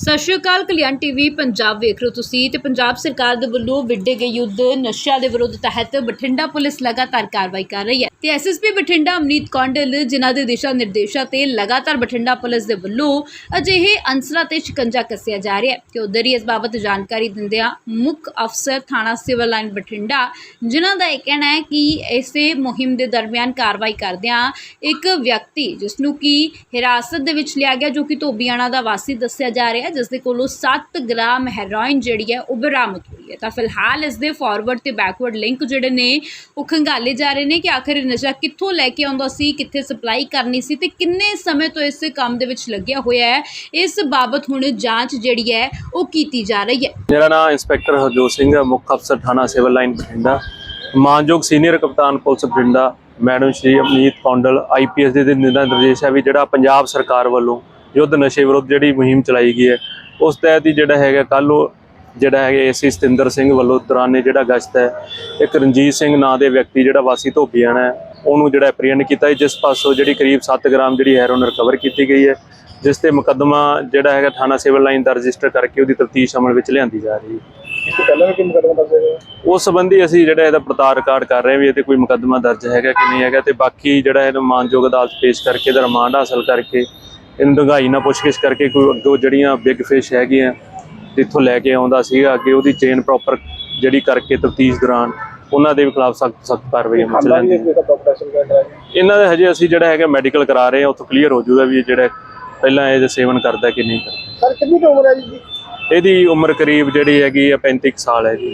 ਸਤਿ ਸ਼੍ਰੀ ਅਕਾਲ, ਕਲਿਆਣ ਟੀਵੀ ਪੰਜਾਬ ਵੇਖ ਰਹੇ ਹੋ ਤੁਸੀਂ ਤੇ ਪੰਜਾਬ ਸਰਕਾਰ ਦੇ ਵੱਲੋਂ ਵਿੱਢੇ ਗਏ ਯੁੱਧ ਨਸ਼ਿਆਂ ਦੇ ਵਿਰੁੱਧ ਤਹਿਤ ਬਠਿੰਡਾ ਪੁਲਿਸ ਲਗਾਤਾਰ ਕਾਰਵਾਈ ਕਰ ਰਹੀ ਹੈ। ਤੇ ਐਸਐਸਪੀ ਬਠਿੰਡਾ ਅਮਨੀਤ ਕੌਂਡਲ ਜਿਨ੍ਹਾਂ ਦੇ ਦਿਸ਼ਾ ਨਿਰਦੇਸ਼ਾਂ ਤੇ ਲਗਾਤਾਰ ਬਠਿੰਡਾ ਪੁਲਿਸ ਦੇ ਵੱਲੋਂ ਅਜਿਹੇ ਅੰਸਰਾਂ ਤੇ ਸ਼ਿਕੰਜਾ ਕੱਸਿਆ ਜਾ ਰਿਹਾ ਹੈ। ਤੇ ਉਧਰ ਹੀ ਇਸ ਬਾਬਤ ਜਾਣਕਾਰੀ ਦਿੰਦਿਆਂ ਮੁੱਖ ਅਫਸਰ ਥਾਣਾ ਸਿਵਲ ਲਾਈਨ ਬਠਿੰਡਾ, ਜਿਨ੍ਹਾਂ ਦਾ ਇਹ ਕਹਿਣਾ ਹੈ ਕਿ ਇਸੇ ਮੁਹਿੰਮ ਦੇ ਦਰਮਿਆਨ ਕਾਰਵਾਈ ਕਰਦਿਆਂ ਇੱਕ ਵਿਅਕਤੀ ਜਿਸ ਨੂੰ ਕਿ ਹਿਰਾਸਤ ਦੇ ਵਿੱਚ ਲਿਆ ਗਿਆ, ਜੋ ਕਿ ਧੋਬੀਆਣਾ ਦਾ ਵਾਸੀ ਦੱਸਿਆ ਜਾ ਰਿਹਾ ਹੈ ਜਿਸ ਦੇ ਕੋਲੋਂ 7 ਗ੍ਰਾਮ ਹੈਰੋਇਨ ਜਿਹੜੀ ਹੈ ਉਹ ਬਰਾਮਦ ਹੋਈ ਹੈ। ਤਾਂ ਫਿਲਹਾਲ ਇਸ ਦੇ ਫਾਰਵਰਡ ਤੇ ਬੈਕਵਰਡ ਲਿੰਕ ਜਿਹੜੇ ਨੇ, ਉਹ ਖੰਗਾਲੇ ਜਾ ਰਹੇ ਨੇ ਕਿ ਆਖਰ ਇਹ ਨਸ਼ਾ ਕਿੱਥੋਂ ਲੈ ਕੇ ਆਉਂਦਾ ਸੀ, ਕਿੱਥੇ ਸਪਲਾਈ ਕਰਨੀ ਸੀ ਤੇ ਕਿੰਨੇ ਸਮੇਂ ਤੋਂ ਇਸ ਕੰਮ ਦੇ ਵਿੱਚ ਲੱਗਿਆ ਹੋਇਆ ਹੈ, ਇਸ ਬਾਬਤ ਹੁਣ ਜਾਂਚ ਜਿਹੜੀ ਹੈ, ਉਹ ਕੀਤੀ ਜਾ ਰਹੀ ਹੈ। ਮੇਰਾ ਨਾਮ ਇੰਸਪੈਕਟਰ ਹਰਜੋਤ ਸਿੰਘ ਹੈ, ਮੁੱਖ ਅਫਸਰ ਥਾਣਾ ਸਿਵਲ ਲਾਈਨ ਬਠਿੰਡਾ। ਮਾਨਯੋਗ ਸੀਨੀਅਰ ਕਪਤਾਨ police Bathinda, madam Shri Amneet Kondal IPS ਦੇ ਨਿਰਦੇਸ਼ ਹੈ ਵੀ ਜਿਹੜਾ ਪੰਜਾਬ ਸਰਕਾਰ ਵੱਲੋਂ ਯੁੱਧ ਨਸ਼ੇ ਵਿਰੁੱਧ ਜਿਹੜੀ ਮੁਹਿੰਮ ਚਲਾਈ ਗਈ ਹੈ ਉਸ ਤਹਿਤ ਹੀ ਜਿਹੜਾ ਹੈਗਾ ਕੱਲ ਉਹ ਜਿਹੜਾ ਹੈਗਾ ਏਸੀ ਸਤਿੰਦਰ ਸਿੰਘ ਵੱਲੋਂ ਦੌਰਾਨੇ ਜਿਹੜਾ ਗਸ਼ਤ ਹੈ ਇੱਕ ਰਣਜੀਤ ਸਿੰਘ ਨਾਂ ਦੇ ਵਿਅਕਤੀ ਜਿਹੜਾ ਵਾਸੀ ਧੋਬੀਆਣਾ ਹੈ ਉਹਨੂੰ ਜਿਹੜਾ ਐਪਰੀਹੈਂਡ ਕੀਤਾ ਜਿਸ ਪਾਸੋਂ ਜਿਹੜੀ ਕਰੀਬ 7 ਗ੍ਰਾਮ ਜਿਹੜੀ ਹੈਰੋਨ ਰਿਕਵਰ ਕੀਤੀ ਗਈ ਹੈ ਜਿਸ ਤੇ ਮੁਕੱਦਮਾ ਜਿਹੜਾ ਹੈਗਾ ਥਾਣਾ ਸਿਵਲ ਲਾਈਨ ਦਾ ਰਜਿਸਟਰ ਕਰਕੇ ਉਹਦੀ ਤਫਤੀਸ਼ ਅਮਲ ਵਿੱਚ ਲਿਆਂਦੀ ਜਾ ਰਹੀ ਹੈ। ਉਸ ਸੰਬੰਧੀ ਅਸੀਂ ਜਿਹੜਾ ਇਹਦਾ ਪੜਤਾਲ ਰਿਕਾਰਡ ਕਰ ਰਹੇ ਹਾਂ ਵੀ ਇਹ ਤੇ ਕੋਈ ਮੁਕੱਦਮਾ ਦਰਜ ਹੈਗਾ ਕਿ ਨਹੀਂ ਹੈਗਾ ਤੇ ਬਾਕੀ ਜਿਹੜਾ ਇਹਨੂੰ ਮਾਨਯੋਗ ਅਦਾਲਤ ਪੇਸ਼ ਕਰਕੇ ਇਹਦਾ ਰਿਮਾਂਡ ਹਾਸਲ ਕਰਕੇ ਇਹਨੂੰ ਡੂੰਘਾਈ ਨਾਲ ਪੁੱਛਗਿੱਛ ਕਰਕੇ ਕੋਈ ਅੱਗੋਂ ਜਿਹੜੀਆਂ ਬਿਗ ਫਿਸ਼ ਹੈਗੀਆਂ ਜਿੱਥੋਂ ਲੈ ਕੇ ਆਉਂਦਾ ਸੀਗਾ ਅੱਗੇ ਉਹਦੀ ਚੇਨ ਪ੍ਰੋਪਰ ਜਿਹੜੀ ਕਰਕੇ ਤਫਤੀਸ਼ ਦੌਰਾਨ ਉਹਨਾਂ ਦੇ ਖਿਲਾਫ ਸਖਤ ਸਖਤ ਕਾਰਵਾਈ ਅਮਲ ਚ ਲੈਂਦੀ ਇਹਨਾਂ ਦੇ ਹਜੇ ਅਸੀਂ ਜਿਹੜਾ ਹੈਗਾ ਮੈਡੀਕਲ ਕਰਾ ਰਹੇ ਹਾਂ ਉੱਥੋਂ ਕਲੀਅਰ ਹੋ ਜਾਊਗਾ ਵੀ ਇਹ ਜਿਹੜਾ ਪਹਿਲਾਂ ਇਹ ਸੇਵਨ ਕਰਦਾ ਕਿ ਨਹੀਂ ਕਰਦਾ। ਸਰ ਕਿੰਨੀ ਉਮਰ ਹੈ ਜੀ? ਇਹਦੀ ਉਮਰ ਕਰੀਬ ਜਿਹੜੀ ਹੈਗੀ ਆ 35 ਕੁ ਸਾਲ ਹੈ ਜੀ।